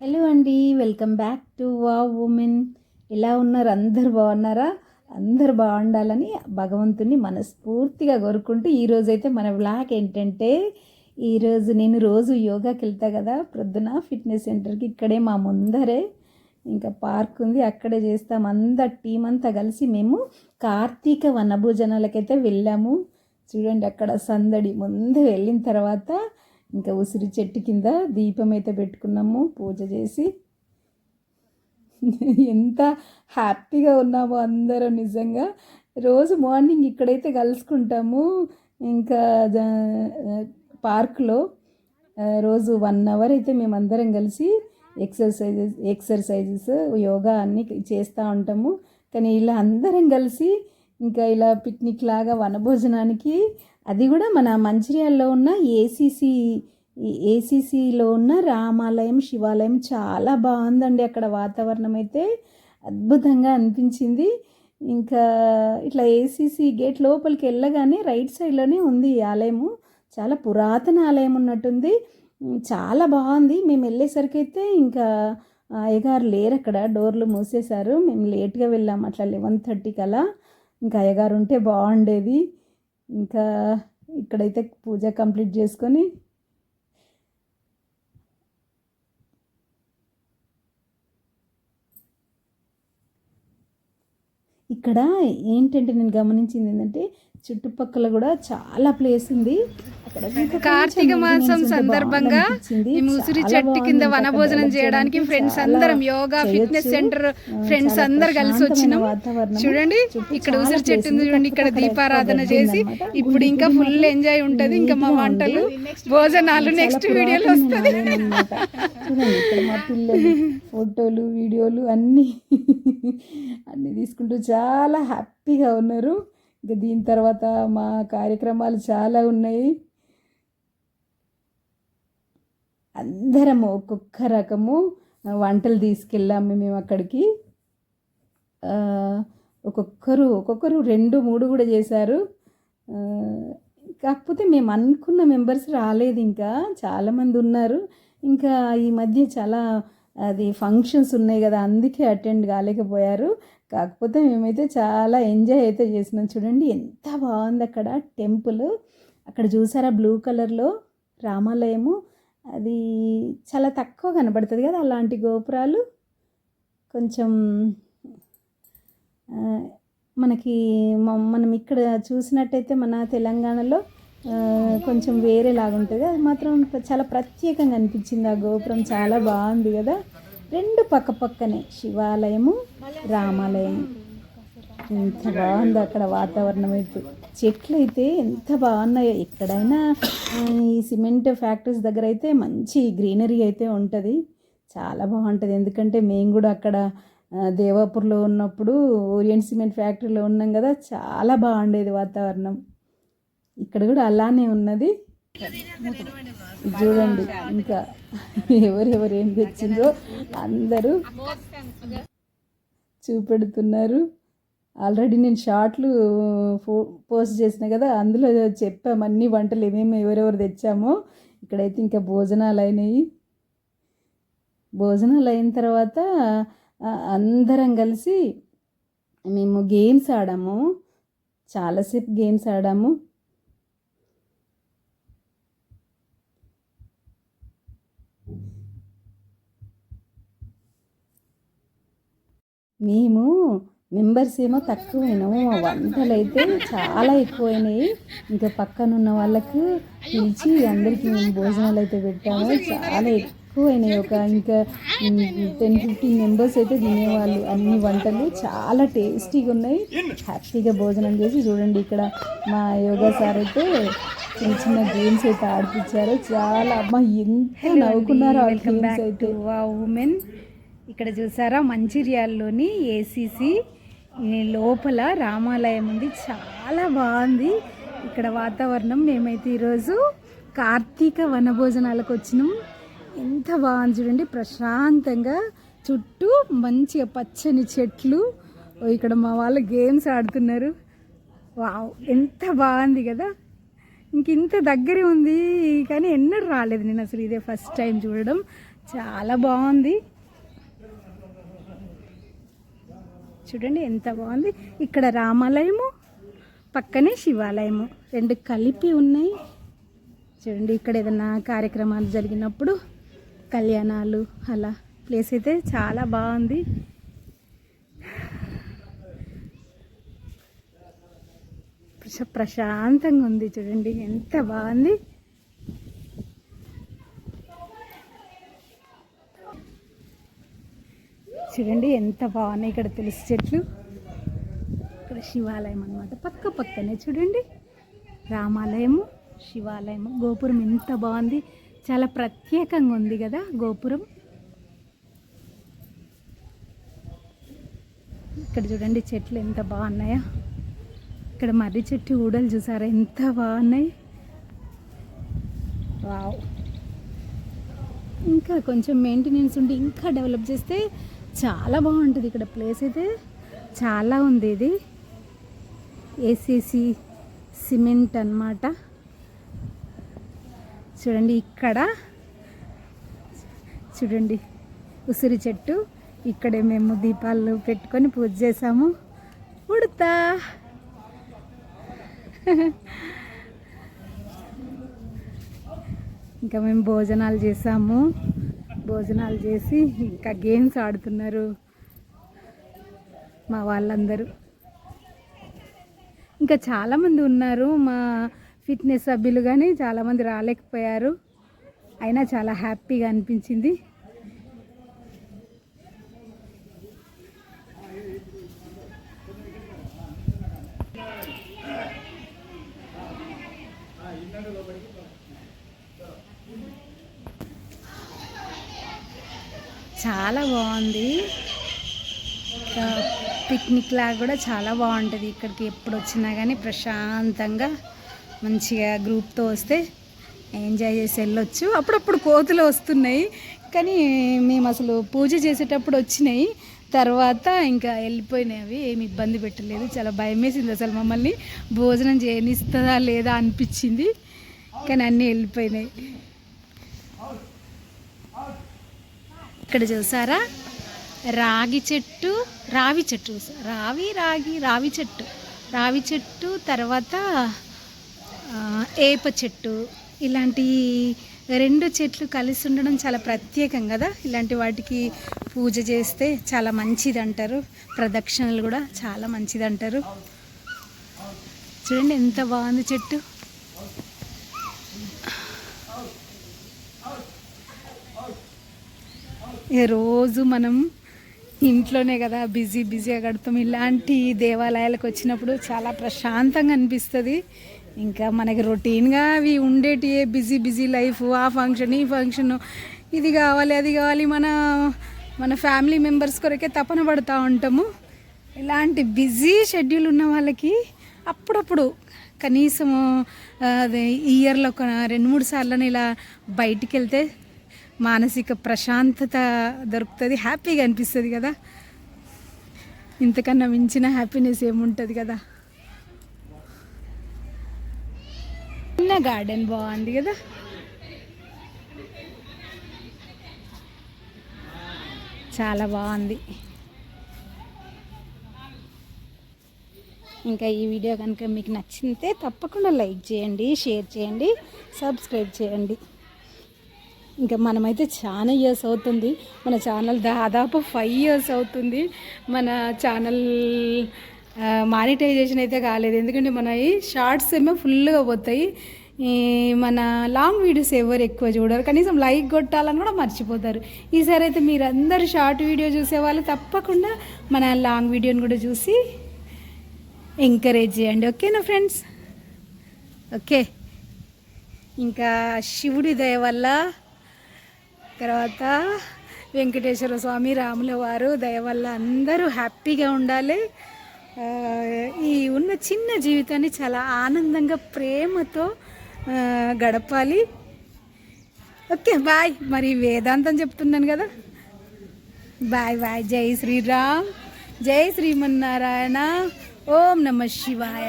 Hello అండి welcome back to wow women. ఎలా ఉన్నారు? అందరు బాగున్నారా? అందరు బాగుండాలని భగవంతుని మనస్ఫూర్తిగా కోరుకుంటూ ఈరోజైతే మన బ్లాక్ ఏంటంటే ఈరోజు నేను రోజు యోగాకి వెళ్తా కదా ప్రొద్దున ఫిట్నెస్ సెంటర్కి ఇక్కడే మా ముందరే. ఇంకా పార్క్ ఉంది అక్కడే చేస్తాం. అందరు టీం అంతా కలిసి మేము కార్తీక వనభోజనాలకైతే వెళ్ళాము. చూడండి అక్కడ సందడి. ముందు వెళ్ళిన తర్వాత ఇంకా ఉసిరి చెట్టు కింద దీపం అయితే పెట్టుకున్నాము పూజ చేసి. ఎంత హ్యాపీగా ఉన్నామో అందరం నిజంగా. రోజు మార్నింగ్ ఇక్కడైతే కలుసుకుంటాము ఇంకా పార్క్లో. రోజు వన్ అవర్ అయితే మేమందరం కలిసి ఎక్సర్సైజెస్ ఎక్సర్సైజెస్ యోగా అన్నీ చేస్తూ ఉంటాము. కానీ ఇలా అందరం కలిసి ఇంకా ఇలా పిక్నిక్ లాగా వనభోజనానికి అది కూడా మన మంచిర్యాలలో ఉన్న ఏసీసీ ఏసీసీలో ఉన్న రామాలయం శివాలయం చాలా బాగుందండి అక్కడ వాతావరణం అయితే. అద్భుతంగా అనిపించింది. ఇంకా ఇట్లా ఏసీసీ గేట్ లోపలికి వెళ్ళగానే రైట్ సైడ్లోనే ఉంది ఈ ఆలయము. చాలా పురాతన ఆలయం ఉన్నట్టుంది. చాలా బాగుంది. మేము వెళ్ళేసరికి అయితే ఇంకా అయ్యగారు లేరు అక్కడ. డోర్లు మూసేశారు. మేము లేట్గా వెళ్ళాము అట్లా లెవెన్ థర్టీకి అలా ఇంకా అయ్యగారు ఉంటే బాగుండేది. ఇంకా ఇక్కడైతే పూజ కంప్లీట్ చేసుకొని ఇక్కడ ఏంటంటే నేను గమనించింది ఏంటంటే చుట్టుపక్కల కూడా చాలా ప్లేస్ ఉంది కార్తీక మాసం సందర్భంగా ఉసిరి చాలా చెట్టు కింద. వనభోజనం చేయడానికి ఫ్రెండ్స్ అందరం యోగా ఫిట్నెస్. సెంటర్ ఫ్రెండ్స్ అందరు కలిసి వచ్చినాం. చూడండి ఇక్కడ ఉసిరి చెట్టు ఉంది. చూడండి ఇక్కడ దీపారాధన చేసి. ఇప్పుడు ఇంకా ఫుల్ ఎంజాయ్ ఉంటది ఇంకా మా వంటలు. భోజనాలు నెక్స్ట్ వీడియోలో వస్తుంది మా పిల్లలు ఫోటోలు వీడియోలు అన్నీ అన్నీ తీసుకుంటూ చాలా హ్యాపీగా ఉన్నారు ఇంకా దీని తర్వాత మా కార్యక్రమాలు చాలా ఉన్నాయి. అందరము ఒక్కొక్క రకము వంటలు తీసుకెళ్ళాము మేము అక్కడికి. ఒక్కొక్కరు ఒక్కొక్కరు రెండు మూడు కూడా చేశారు. కాకపోతే మేము అనుకున్న మెంబర్స్ రాలేదు ఇంకా. చాలామంది ఉన్నారు. ఇంకా ఈ మధ్య చాలా అది ఫంక్షన్స్ ఉన్నాయి కదా అందుకే అటెండ్ కాలేకపోయారు. కాకపోతే మేమైతే చాలా ఎంజాయ్ అయితే చేసినాం. చూడండి ఎంత బాగుంది అక్కడ టెంపుల్ అక్కడ చూసారా బ్లూ కలర్లో రామాలయము? అది చాలా తక్కువ కనబడుతుంది కదా అలాంటి గోపురాలు. కొంచెం మనకి మనం ఇక్కడ చూసినట్టయితే మన తెలంగాణలో కొంచెం వేరేలాగా ఉంటుంది అది మాత్రం చాలా ప్రత్యేకంగా అనిపించింది. ఆ గోపురం చాలా బాగుంది కదా. రెండు పక్క పక్కనే శివాలయము రామాలయం. ఎంత బాగుంది అక్కడ వాతావరణం అయితే. చెట్లు అయితే ఎంత బాగున్నాయో. ఎక్కడైనా ఈ సిమెంట్ ఫ్యాక్టరీస్ దగ్గర అయితే మంచి గ్రీనరీ అయితే ఉంటుంది. చాలా బాగుంటుంది. ఎందుకంటే మేము కూడా అక్కడ దేవాపూర్లో ఉన్నప్పుడు ఓరియంట్ సిమెంట్ ఫ్యాక్టరీలో ఉన్నాం కదా. చాలా బాగుండేది వాతావరణం. ఇక్కడ కూడా అలానే ఉన్నది. చూడండి ఇంకా ఎవరెవరు ఏం తెచ్చిందో అందరూ చూపెడుతున్నారు. ఆల్రెడీ నేను షార్ట్లు ఫో పోస్ట్ చేసిన కదా అందులో చెప్పాము అన్ని వంటలు ఏమేమి ఎవరెవరు తెచ్చామో. ఇక్కడైతే ఇంకా భోజనాలు అయినాయి. భోజనాలు అయిన తర్వాత అందరం కలిసి మేము గేమ్స్ ఆడాము. చాలాసేపు గేమ్స్ ఆడాము. మేము మెంబర్స్ ఏమో తక్కువైనాము. మా వంటలు అయితే చాలా ఎక్కువైనాయి. ఇంకా పక్కన ఉన్న వాళ్ళకు పిలిచి అందరికీ మేము భోజనాలు అయితే పెట్టాము. చాలా ఎక్కువైనాయి ఒక ఇంకా టెన్ ఫిఫ్టీన్ మెంబర్స్ అయితే తినేవాళ్ళు. అన్ని వంటలు చాలా టేస్టీగా ఉన్నాయి. హ్యాపీగా భోజనం చేసి చూడండి ఇక్కడ మా యోగా సార్ అయితే చిన్న చిన్న గేమ్స్ అయితే ఆడిపించారు చాలా అమ్మ ఎంత నవ్వుకున్నారో ఆ గేమ్స్ అయితే. ఉమెన్ ఇక్కడ చూసారా మంచిర్యాలలోని ఏసీసీ లోపల రామాలయం ఉంది. చాలా బాగుంది. ఇక్కడ వాతావరణం మేమైతే ఈరోజు కార్తీక వనభోజనాలకు వచ్చినాం. ఎంత బాగుంది చూడండి. ప్రశాంతంగా చుట్టూ మంచిగా పచ్చని చెట్లు. ఇక్కడ మా వాళ్ళు గేమ్స్ ఆడుతున్నారు. వావ్ ఎంత బాగుంది కదా. ఇంక ఇంత దగ్గరే ఉంది కానీ ఎన్నడూ రాలేదు నేను అసలు ఇదే ఫస్ట్ టైం చూడడం. చాలా బాగుంది. చూడండి ఎంత బాగుంది. ఇక్కడ రామాలయము పక్కనే శివాలయము. రెండు కలిపి ఉన్నాయి. చూడండి ఇక్కడ ఏదైనా కార్యక్రమాలు జరిగినప్పుడు కళ్యాణాలు అలా ప్లేస్ అయితే చాలా బాగుంది. ప్రశాంతంగా ఉంది చూడండి ఎంత బాగుంది. చూడండి ఎంత బాగున్నాయి ఇక్కడ తులసి చెట్లు. ఇక్కడ శివాలయం అన్నమాట. పక్క పక్కనే చూడండి రామాలయము శివాలయము గోపురం ఎంత బాగుంది. చాలా ప్రత్యేకంగా ఉంది కదా గోపురం. ఇక్కడ చూడండి చెట్లు ఎంత బాగున్నాయా. ఇక్కడ మర్రి చెట్టు ఊడలు చూసారా ఎంత బాగున్నాయి. వావ్. ఇంకా కొంచెం మెయింటెనెన్స్ ఉండి ఇంకా డెవలప్ చేస్తే చాలా బాగుంటుంది ఇక్కడ ప్లేస్ అయితే. చాలా ఉంది ఇది. ఏసీసీ సిమెంట్ అన్నమాట. చూడండి ఇక్కడ. చూడండి ఉసిరి చెట్టు. ఇక్కడే మేము దీపాలు పెట్టుకొని పూజ చేసాము. ఉడతా. ఇంకా మేము భోజనాలు చేసాము. భోజనాలు చేసి ఇంకా గేమ్స్ ఆడుతున్నారు మా వాళ్ళందరూ. ఇంకా చాలామంది ఉన్నారు మా ఫిట్నెస్ సభ్యులు కానీ చాలామంది రాలేకపోయారు. అయినా చాలా హ్యాపీగా అనిపించింది. చాలా బాగుంది. పిక్నిక్ లాగా కూడా చాలా బాగుంటుంది. ఇక్కడికి ఎప్పుడు వచ్చినా కానీ ప్రశాంతంగా మంచిగా గ్రూప్తో వస్తే ఎంజాయ్ చేసి వెళ్ళొచ్చు. అప్పుడప్పుడు కోతులు వస్తున్నాయి. కానీ మేము అసలు పూజ చేసేటప్పుడు వచ్చినాయి. తర్వాత ఇంకా వెళ్ళిపోయినాయి ఏమి ఇబ్బంది పెట్టలేదు. చాలా భయం వేసింది అసలు మమ్మల్ని. భోజనం చేయనిస్తుందా లేదా అనిపించింది. కానీ అన్నీ వెళ్ళిపోయినాయి. ఇక్కడ చూసారా? రాగి చెట్టు రావి చెట్టు రావి రాగి రావి చెట్టు. రావి చెట్టు తర్వాత ఏప చెట్టు. ఇలాంటి రెండు చెట్లు కలిసి ఉండడం చాలా ప్రత్యేకం కదా? ఇలాంటి వాటికి పూజ చేస్తే చాలా మంచిది అంటారు ప్రదక్షిణలు కూడా చాలా మంచిది అంటారు చూడండి ఎంత బాగుంది చెట్టు. రోజు మనం ఇంట్లోనే కదా బిజీ బిజీగా గడుపుతాం. ఇలాంటి దేవాలయాలకు వచ్చినప్పుడు చాలా ప్రశాంతంగా అనిపిస్తుంది. ఇంకా మనకి రొటీన్గా అవి ఉండేటి బిజీ బిజీ లైఫ్ ఆ ఫంక్షన్ ఈ ఫంక్షన్ ఇది కావాలి అది కావాలి మన మన ఫ్యామిలీ మెంబర్స్ కొరకే తపన పడుతూ ఉంటాము. ఇలాంటి బిజీ షెడ్యూల్ ఉన్న వాళ్ళకి అప్పుడప్పుడు కనీసము అదే ఇయర్లో ఒక రెండు మూడు సార్లు ఇలా బయటికి వెళ్తే మానసిక ప్రశాంతత దొరుకుతుంది హ్యాపీగా అనిపిస్తుంది కదా. ఇంతకన్నా మించిన హ్యాపీనెస్ ఏముంటుంది కదా. చిన్న గార్డెన్ బాగుంది కదా. చాలా బాగుంది. ఇంకా ఈ వీడియో కనుక మీకు నచ్చితే తప్పకుండా లైక్ చేయండి షేర్ చేయండి సబ్స్క్రైబ్ చేయండి. ఇంకా మనమైతే చాలా ఇయర్స్ అవుతుంది. మన ఛానల్ దాదాపు ఫైవ్ ఇయర్స్ అవుతుంది. మన ఛానల్ మానిటైజేషన్ అయితే కాలేదు. ఎందుకంటే మన ఈ షార్ట్స్ ఏమో ఫుల్గా పోతాయి. మన లాంగ్ వీడియోస్ ఎవరు ఎక్కువ చూడరు. కనీసం లైక్ కొట్టాలని కూడా మర్చిపోతారు. ఈసారి అయితే మీరందరూ షార్ట్ వీడియో చూసే వాళ్ళు తప్పకుండా మన లాంగ్ వీడియోని కూడా చూసి ఎంకరేజ్ చేయండి. ఓకేనా ఫ్రెండ్స్ ఓకే ఇంకా శివుడి దయ వల్ల తర్వాత వెంకటేశ్వర స్వామి రాముల వారు దయ వల్ల అందరూ హ్యాపీగా ఉండాలి. ఈ ఉన్న చిన్న జీవితాన్ని చాలా ఆనందంగా ప్రేమతో గడపాలి. Okay bye. మరి వేదాంతం చెప్తున్నాను కదా. Bye bye. జై శ్రీరామ్. జై శ్రీమన్నారాయణ. ఓం నమ శివాయ.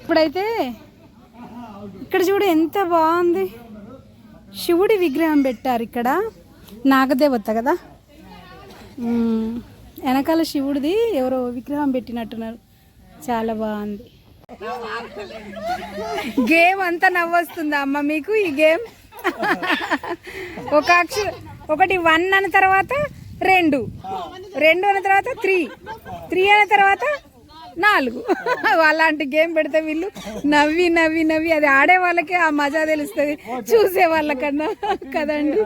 ఇప్పుడైతే ఇక్కడ చూడు ఎంత బాగుంది. శివుడి విగ్రహం పెట్టారు ఇక్కడ. నాగదేవత కదా? వెనకాల శివుడిది ఎవరో విగ్రహం పెట్టినట్టున్నారు. చాలా బాగుంది. గేమ్ అంతా నవ్వొస్తుందా అమ్మ మీకు ఈ గేమ్. ఒక అక్షర ఒకటి వన్ అన్న తర్వాత రెండు. రెండు అన్న తర్వాత త్రీ. త్రీ అన్న తర్వాత నాలుగు. అలాంటి గేమ్ పెడితే వీళ్ళు నవ్వి నవ్వి నవ్వి అది ఆడే వాళ్ళకే ఆ మజా తెలుస్తుంది. చూసే వాళ్ళకన్నా కదండి.